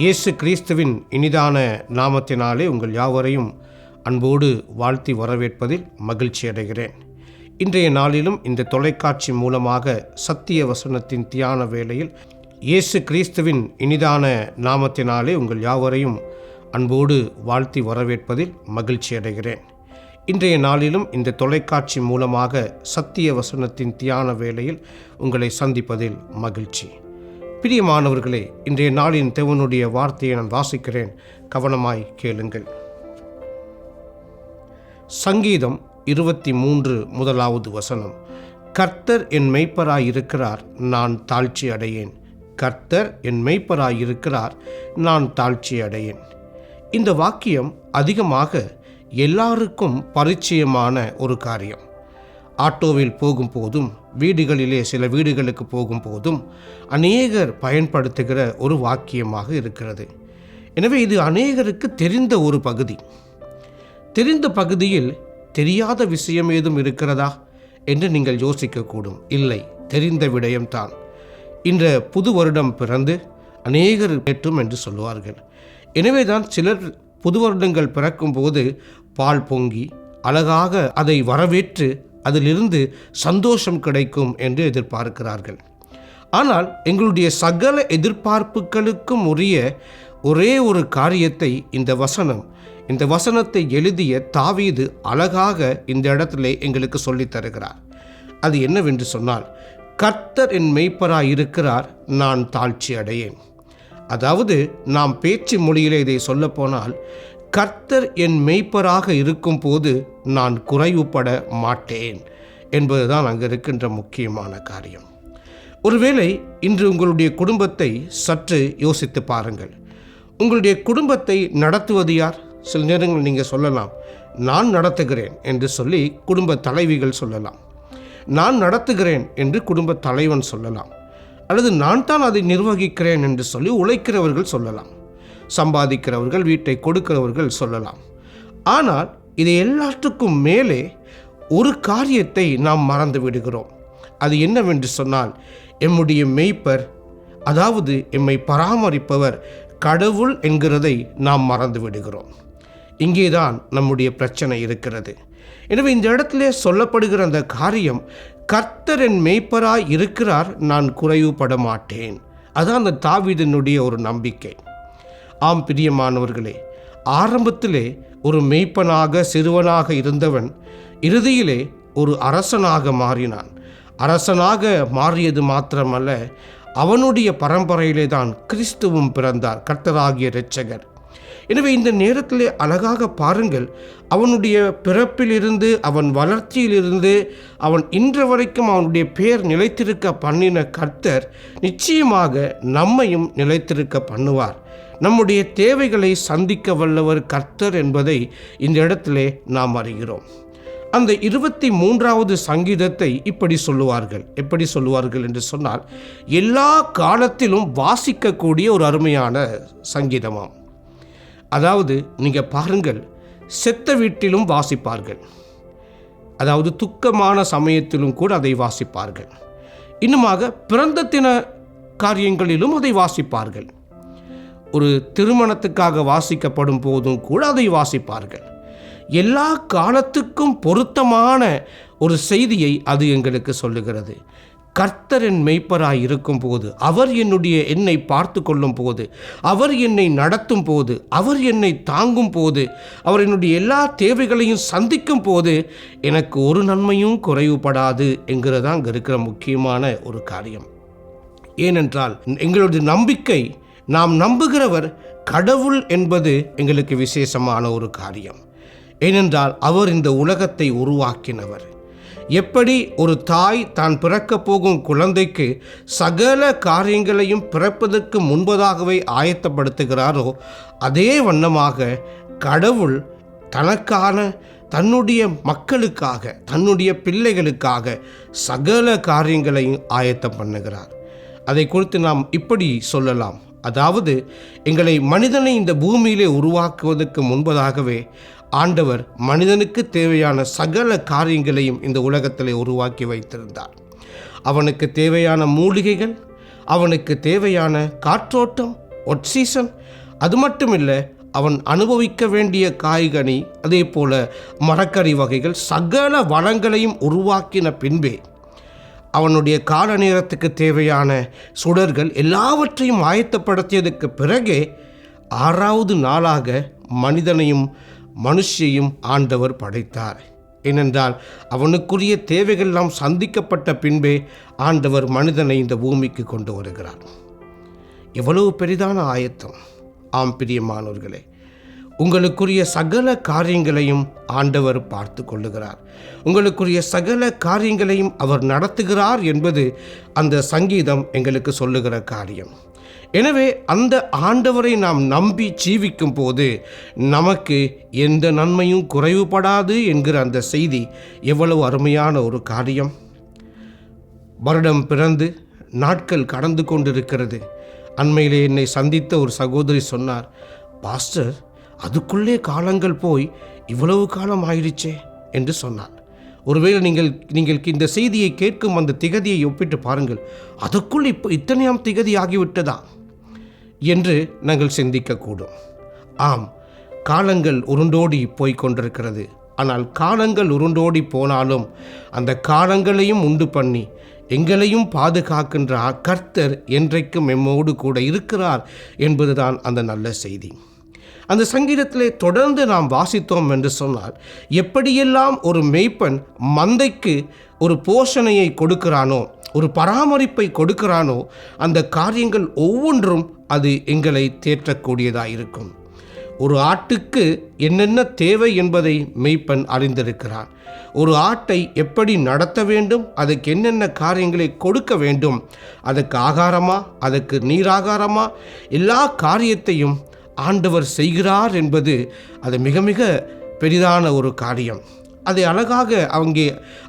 இயேசு கிறிஸ்துவின் இனிதான நாமத்தினாலே உங்கள் யாவரையும் அன்போடு வாழ்த்தி வரவேற்பதில் மகிழ்ச்சி அடைகிறேன். இன்றைய நாளிலும் இந்த தொலைக்காட்சி மூலமாக சத்திய வசனத்தின் தியான வேளையில் இயேசு கிறிஸ்துவின் இனிதான நாமத்தினாலே உங்கள் யாவரையும் அன்போடு வாழ்த்தி வரவேற்பதில் மகிழ்ச்சி அடைகிறேன். இன்றைய நாளிலும் இந்த தொலைக்காட்சி மூலமாக சத்திய வசனத்தின் தியான வேளையில் உங்களை சந்திப்பதில் மகிழ்ச்சி. பிரியமானவர்களே இன்றைய நாளின் தேவனுடைய வார்த்தையை நான் வாசிக்கிறேன். கவனமாய் கேளுங்கள். சங்கீதம் இருபத்தி மூன்று முதலாவது வசனம். கர்த்தர் என் மெய்ப்பராயிருக்கிறார் நான் தாழ்ச்சி அடையேன். கர்த்தர் என் மெய்ப்பராயிருக்கிறார் நான் தாழ்ச்சி அடையேன். இந்த வாக்கியம் அதிகமாக எல்லாருக்கும் பரிச்சயமான ஒரு காரியம். ஆட்டோவில் போகும்போதும் வீடுகளிலே சில வீடுகளுக்கு போகும்போதும் அநேகர் பயன்படுத்துகிற ஒரு வாக்கியமாக இருக்கிறது. எனவே இது அநேகருக்கு தெரிந்த ஒரு பகுதி. தெரிந்த பகுதியில் தெரியாத விஷயம் ஏதும் இருக்கிறதா என்று நீங்கள் யோசிக்கக்கூடும். இல்லை தெரிந்த விடயம்தான். இந்த புது வருடம் பிறந்து அநேகர் ஏற்றும் என்று சொல்லுவார்கள். எனவேதான் சிலர் புது வருடங்கள் பிறக்கும்போது பால் பொங்கி அழகாக அதை வரவேற்று அதிலிருந்து சந்தோஷம் கிடைக்கும் என்று எதிர்பார்க்கிறார்கள். ஆனால் எங்களுடைய சகல எதிர்பார்ப்புகளுக்கும் உரிய ஒரே ஒரு காரியத்தை இந்த வசனம் இந்த வசனத்தை எழுதிய தாவீது அழகாக இந்த இடத்துல எங்களுக்கு சொல்லித் தருகிறார். அது என்னவென்று சொன்னால் கர்த்தர் என் மெய்ப்பராய் இருக்கிறார் நான் தாழ்ச்சி அடையேன். அதாவது நாம் பேச்சு மொழியிலே இதை சொல்லப்போனால் கர்த்தர் என் மெய்ப்பராக இருக்கும்போது நான் குறைவுபட மாட்டேன் என்பதுதான் அங்கே இருக்கின்ற முக்கியமான காரியம். ஒருவேளை இன்று உங்களுடைய குடும்பத்தை சற்று யோசித்து பாருங்கள். உங்களுடைய குடும்பத்தை நடத்துவது யார்? சில நேரங்கள் நீங்கள் சொல்லலாம் நான் நடத்துகிறேன் என்று சொல்லி குடும்ப தலைவிகள் சொல்லலாம். நான் நடத்துகிறேன் என்று குடும்ப தலைவன் சொல்லலாம். அல்லது நான் தான் அதை நிர்வகிக்கிறேன் என்று சொல்லி உழைக்கிறவர்கள் சொல்லலாம். சம்பாதிக்கிறவர்கள் வீட்டை கொடுக்கிறவர்கள் சொல்லலாம். ஆனால் இது எல்லாத்துக்கும் மேலே ஒரு காரியத்தை நாம் மறந்து விடுகிறோம். அது என்னவென்று சொன்னால் எம்முடைய மெய்ப்பர் அதாவது எம்மை பராமரிப்பவர் கடவுள் என்கிறதை நாம் மறந்து விடுகிறோம். இங்கேதான் நம்முடைய பிரச்சனை இருக்கிறது. எனவே இந்த இடத்திலே சொல்லப்படுகிற அந்த காரியம் கர்த்தர் என் மெய்ப்பராய் இருக்கிறார் நான் குறைவுபட மாட்டேன். அதான் அந்த தாவிதனுடைய ஒரு நம்பிக்கை. ஆம் பிரியமானவர்களே ஆரம்பத்திலே ஒரு மெய்ப்பனாக சிறுவனாக இருந்தவன் இறுதியிலே ஒரு அரசனாக மாறினான். அரசனாக மாறியது மாத்திரமல்ல அவனுடைய பரம்பரையிலே தான் கிறிஸ்துவும் பிறந்தார். கர்த்தராகிய இரட்சகர். எனவே இந்த நேரத்தில் அழகாக பாருங்கள் அவனுடைய பிறப்பிலிருந்து அவன் வளர்ச்சியிலிருந்து அவன் இன்று வரைக்கும் அவனுடைய பெயர் நிலைத்திருக்க பண்ணின கர்த்தர் நிச்சயமாக நம்மையும் நிலைத்திருக்க பண்ணுவார். நம்முடைய தேவைகளை சந்திக்க வல்லவர் கர்த்தர் என்பதை இந்த இடத்திலே நாம் அறிகிறோம். அந்த இருபத்தி மூன்றாவது சங்கீதத்தை இப்படி சொல்லுவார்கள் எப்படி சொல்லுவார்கள் என்று சொன்னால் எல்லா காலத்திலும் வாசிக்கக்கூடிய ஒரு அருமையான சங்கீதமாம். அதாவது நீங்கள் பாருங்கள் செத்த வீட்டிலும் வாசிப்பார்கள். அதாவது துக்கமான சமயத்திலும் கூட அதை வாசிப்பார்கள். இன்னுமாக பிறந்த தின காரியங்களிலும் அதை வாசிப்பார்கள். ஒரு திருமணத்துக்காக வாசிக்கப்படும் போதும் கூட அதை வாசிப்பார்கள். எல்லா காலத்துக்கும் பொருத்தமான ஒரு செய்தியை அது எங்களுக்கு சொல்லுகிறது. கர்த்தரின் மெய்ப்பராய் இருக்கும் போது அவர் என்னுடைய என்னை பார்த்து கொள்ளும் போது அவர் என்னை நடத்தும் போது அவர் என்னை தாங்கும் போது அவர் என்னுடைய எல்லா தேவைகளையும் சந்திக்கும் போது எனக்கு ஒரு நன்மையும் குறைவுபடாது என்கிறதா அங்கே இருக்கிற முக்கியமான ஒரு காரியம். ஏனென்றால் எங்களுடைய நம்பிக்கை நாம் நம்புகிறவர் கடவுள் என்பது எங்களுக்கு விசேஷமான ஒரு காரியம். ஏனென்றால் அவர் இந்த உலகத்தை உருவாக்கினவர். எப்படி ஒரு தாய் தான் பிறக்கப் போகும் குழந்தைக்கு சகல காரியங்களையும் பிறப்பதற்கு முன்பதாகவே ஆயத்தப்படுத்துகிறாரோ அதே வண்ணமாக கடவுள் தனக்கான தன்னுடைய மக்களுக்காக தன்னுடைய பிள்ளைகளுக்காக சகல காரியங்களையும் ஆயத்தம் பண்ணுகிறார். அதை குறித்து நாம் இப்படி சொல்லலாம். அதாவது எங்களை மனிதனை இந்த பூமியிலே உருவாக்குவதற்கு முன்பதாகவே ஆண்டவர் மனிதனுக்கு தேவையான சகல காரியங்களையும் இந்த உலகத்திலே உருவாக்கி வைத்திருந்தார். அவனுக்கு தேவையான மூலிகைகள் அவனுக்கு தேவையான காற்றோட்டம் ஒட்சீசன் அது மட்டும் இல்லை அவன் அனுபவிக்க வேண்டிய காய்கனி அதே போல மரக்கறி வகைகள் சகல வளங்களையும் உருவாக்கின பின்பே அவனுடைய கால நேரத்துக்கு தேவையான சுடர்கள் எல்லாவற்றையும் ஆயத்தப்படுத்தியதுக்கு பிறகே ஆறாவது நாளாக மனிதனையும் மனுஷையும் ஆண்டவர் படைத்தார். ஏனென்றால் அவனுக்குரிய தேவைகள் எல்லாம் சந்திக்கப்பட்ட பின்பே ஆண்டவர் மனிதனை இந்த பூமிக்கு கொண்டு வருகிறார். எவ்வளவு பெரிதான ஆயத்தம். ஆம் பிரியமானவர்களே உங்களுக்குரிய சகல காரியங்களையும் ஆண்டவர் பார்த்து கொள்ளுகிறார் உங்களுக்குரிய சகல காரியங்களையும் அவர் நடத்துகிறார் என்பது அந்த சங்கீதம் எங்களுக்கு சொல்லுகிற காரியம். எனவே அந்த ஆண்டவரை நாம் நம்பி ஜீவிக்கும் போது நமக்கு எந்த நன்மையும் குறைவுபடாது என்கிற அந்த செய்தி எவ்வளவு அருமையான ஒரு காரியம். வருடம் பிறந்து நாட்கள் கடந்து கொண்டிருக்கிறது. அண்மையிலே என்னை சந்தித்த ஒரு சகோதரி சொன்னார் பாஸ்டர் அதுக்குள்ளே காலங்கள் போய் இவ்வளவு காலம் ஆயிடுச்சே என்று சொன்னார் ஒருவேளை நீங்கள் நீங்கள் இந்த செய்தியை கேட்கும் அந்த திகதியை ஒப்பிட்டு பாருங்கள். அதுக்குள் இப்போ இத்தனையாம் திகதி ஆகிவிட்டதா? என்று நாங்கள் சிந்திக்கக்கூடும். ஆம் காலங்கள் உருண்டோடி போய்க் கொண்டிருக்கிறது. ஆனால் காலங்கள் உருண்டோடி போனாலும் அந்த காலங்களையும் உண்டு பண்ணி எங்களையும் பாதுகாக்கின்ற கர்த்தர் என்றைக்கும் எம்மோடு கூட இருக்கிறார் என்பதுதான் அந்த நல்ல செய்தி. அந்த சங்கீதத்திலே தொடர்ந்து நாம் வாசித்தோம் என்று சொன்னால் எப்படியெல்லாம் ஒரு மெய்ப்பன் மந்தைக்கு ஒரு போஷணையை கொடுக்கிறானோ ஒரு பராமரிப்பை கொடுக்கிறானோ அந்த காரியங்கள் ஒவ்வொன்றும் அது எங்களை தேற்றக்கூடியதாக இருக்கும். ஒரு ஆட்டுக்கு என்னென்ன தேவை என்பதை மெய்ப்பன் அறிந்திருக்கிறான். ஒரு ஆட்டை எப்படி நடத்த வேண்டும் அதுக்கு என்னென்ன காரியங்களை கொடுக்க வேண்டும் அதுக்கு ஆகாரமா அதுக்கு நீராகாரமா எல்லா காரியத்தையும் ஆண்டவர் செய்கிறார் என்பது அது மிக மிக பெரிதான ஒரு காரியம். அதை அழகாக அங்கே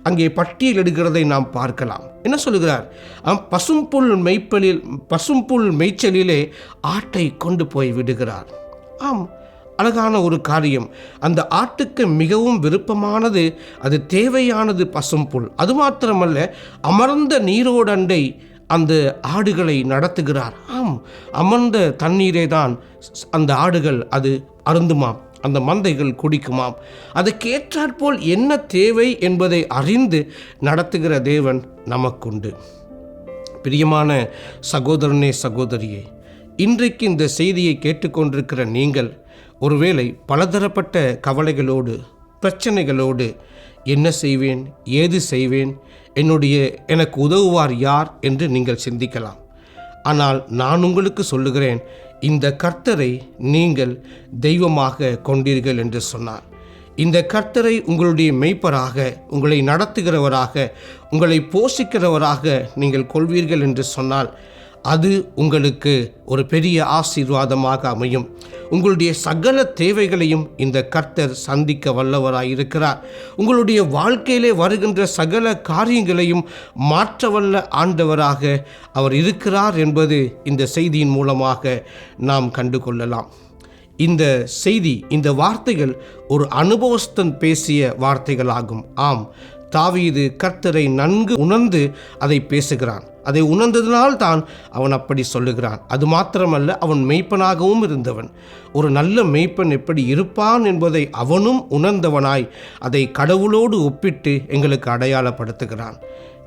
அங்கே பட்டியலிடுகிறதை நாம் பார்க்கலாம். என்ன சொல்லுகிறார்? பசும்புல் மெய்ப்பலில் பசும்புல் மேய்ச்சலிலே ஆட்டை கொண்டு போய் விடுகிறார். ஆம் அழகான ஒரு காரியம். அந்த ஆட்டுக்கு மிகவும் விருப்பமானது அது தேவையானது பசும்புல். அது மாத்திரமல்ல அமர்ந்த நீரோடண்டை அந்த ஆடுகளை நடத்துகிறார். ஆம் அமர்ந்த தண்ணீரை தான் அந்த ஆடுகள் அது அருந்துமாம் அந்த மந்தைகள் குடிக்குமாம். அதுக்கேற்றாற்போல் என்ன தேவை என்பதை அறிந்து நடத்துகிற தேவன் நமக்குண்டு. பிரியமான சகோதரனே சகோதரியே இன்றைக்கு இந்த செய்தியை கேட்டுக்கொண்டிருக்கிற நீங்கள் ஒருவேளை பலதரப்பட்ட கவலைகளோடு பிரச்சனைகளோடு என்ன செய்வேன் ஏது செய்வேன் என்னுடைய எனக்கு உதவுவார் யார் என்று நீங்கள் சிந்திக்கலாம். ஆனால் நான் உங்களுக்கு சொல்லுகிறேன் இந்த கர்த்தரை நீங்கள் தெய்வமாக கொண்டீர்கள் என்று சொன்னார். இந்த கர்த்தரை உங்களுடைய மெய்ப்பராக உங்களை நடத்துகிறவராக உங்களை போஷிக்கிறவராக நீங்கள் கொள்வீர்கள் என்று சொன்னால் அது உங்களுக்கு ஒரு பெரிய ஆசீர்வாதமாக அமையும். உங்களுடைய சகல தேவைகளையும் இந்த கர்த்தர் சந்திக்க வல்லவராயிருக்கிறார் உங்களுடைய வாழ்க்கையிலே வருகின்ற சகல காரியங்களையும் மாற்ற வல்ல ஆண்டவராக அவர் இருக்கிறார் என்பது இந்த செய்தியின் மூலமாக நாம் கண்டு கொள்ளலாம் இந்த செய்தி இந்த வார்த்தைகள் ஒரு அனுபவஸ்தன் பேசிய வார்த்தைகளாகும். ஆம் தாவீது கர்த்தரை நன்கு உணர்ந்து அதை பேசுகிறான். அதை உணர்ந்ததினால் தான் அவன் அப்படி சொல்லுகிறான். அது மாத்திரமல்ல அவன் மெய்ப்பனாகவும் இருந்தவன். ஒரு நல்ல மெய்ப்பன் எப்படி இருப்பான் என்பதை அவனும் உணர்ந்தவனாய் அதை கடவுளோடு ஒப்பிட்டு எங்களுக்கு அடையாளப்படுத்துகிறான்.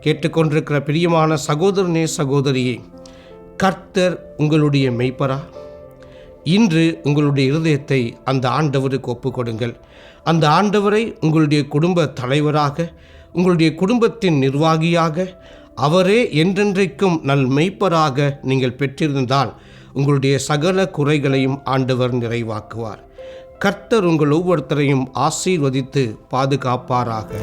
கேட்டுக்கொண்டிருக்கிற பிரியமான சகோதரனே சகோதரியே கர்த்தர் உங்களுடைய மெய்ப்பரா? இன்று உங்களுடைய இருதயத்தை அந்த ஆண்டவருக்கு ஒப்புக்கொடுங்கள். அந்த ஆண்டவரை உங்களுடைய குடும்ப தலைவராக உங்களுடைய குடும்பத்தின் நிர்வாகியாக அவரே என்றென்றைக்கும் நல் மெய்ப்பராக நீங்கள் பெற்றிருந்தால் உங்களுடைய சகல குறைகளையும் ஆண்டவர் நிறைவாக்குவார். கர்த்தர் உங்கள் ஒவ்வொருத்தரையும் ஆசீர்வதித்து பாதுகாப்பாராக.